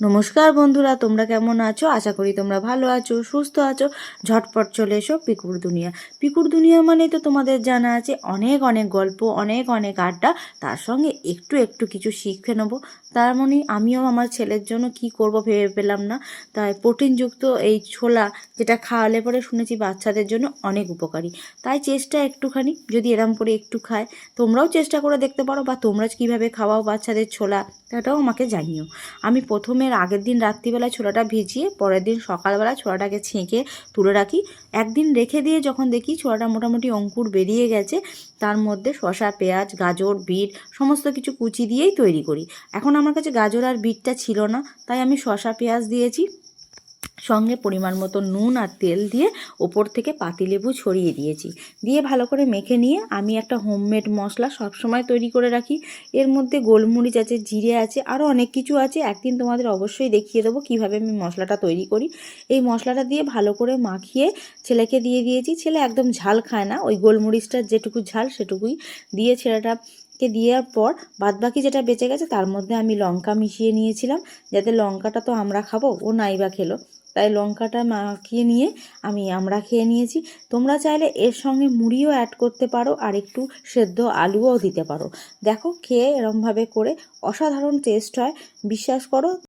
নমস্কার বন্ধুরা, তোমরা কেমন আছো? আশা করি তোমরা ভালো আছো, সুস্থ আছো। ঝটপট চলে এসো পিকুর দুনিয়া। পিকুর দুনিয়া মানে তো তোমাদের জানা আছে, অনেক অনেক গল্প, অনেক অনেক আড্ডা। তার সঙ্গে একটু একটু কিছু শিখে নেব। তার মানে আমিও আমার ছেলের জন্য কি করব ভেবে পেলাম না। তাই প্রোটিনযুক্ত এই ছোলা যেটা খাওয়ালে পরে শুনেছি বাচ্চাদের জন্য অনেক উপকারী। তাই চেষ্টা একটুখানি, যদি এরম করে একটু খায়, তোমরাও চেষ্টা করে দেখতে পারো বা তোমরা কীভাবে খাওয়াও বাচ্চাদের ছোলা। সেটাও আমাকে জানিও আমি প্রথমের আগের দিন রাত্রিবেলা ছোলাটা ভিজিয়ে, পরের দিন সকালবেলা ছোলাটাকে ছেঁকে তুলে রাখি। একদিন রেখে দিয়ে যখন দেখি ছোলাটা মোটামুটি অঙ্কুর বেরিয়ে গেছে, তার মধ্যে শশা পেঁয়াজ, গাজর, বিট, সমস্ত কিছু কুচি দিয়েই তৈরি করি। এখন আমার কাছে গাজর আর বিটটা ছিল না, তাই আমি শশা পেঁয়াজ দিয়েছি। সঙ্গে পরিমাণ মতো নুন আর তেল দিয়ে ওপর থেকে পাতিলেবু ছড়িয়ে দিয়েছি। দিয়ে ভালো করে মেখে নিয়ে আমি একটা হোমমেড মশলা সবসময় তৈরি করে রাখি। এর মধ্যে গোলমরিচ আছে, জিরে আছে আরও অনেক কিছু আছে। একদিন তোমাদের অবশ্যই দেখিয়ে দেবো কীভাবে আমি মশলাটা তৈরি করি। এই মশলাটা দিয়ে ভালো করে মাখিয়ে ছেলেকে দিয়ে দিয়েছি। ছেলে একদম ঝাল খায় না, ওই গোলমরিচটার যেটুকু ঝাল সেটুকুই দিয়ে ছেলেটা কে দেওয়ার পর বাদবাকি যেটা বেঁচে গেছে তার মধ্যে আমি লঙ্কা মিশিয়ে নিয়েছিলাম। যাতে লঙ্কাটা তো আমরা খাব, ও নাইবা খেলো। তাই লঙ্কাটা মাখিয়ে নিয়ে আমি আমরা খেয়ে নিয়েছি। তোমরা চাইলে এর সঙ্গে মুড়িও অ্যাড করতে পারো আর একটু সেদ্ধ আলুও দিতে পারো। দেখো খেয়ে এরমভাবে করে অসাধারণ টেস্ট হয়। বিশ্বাস করো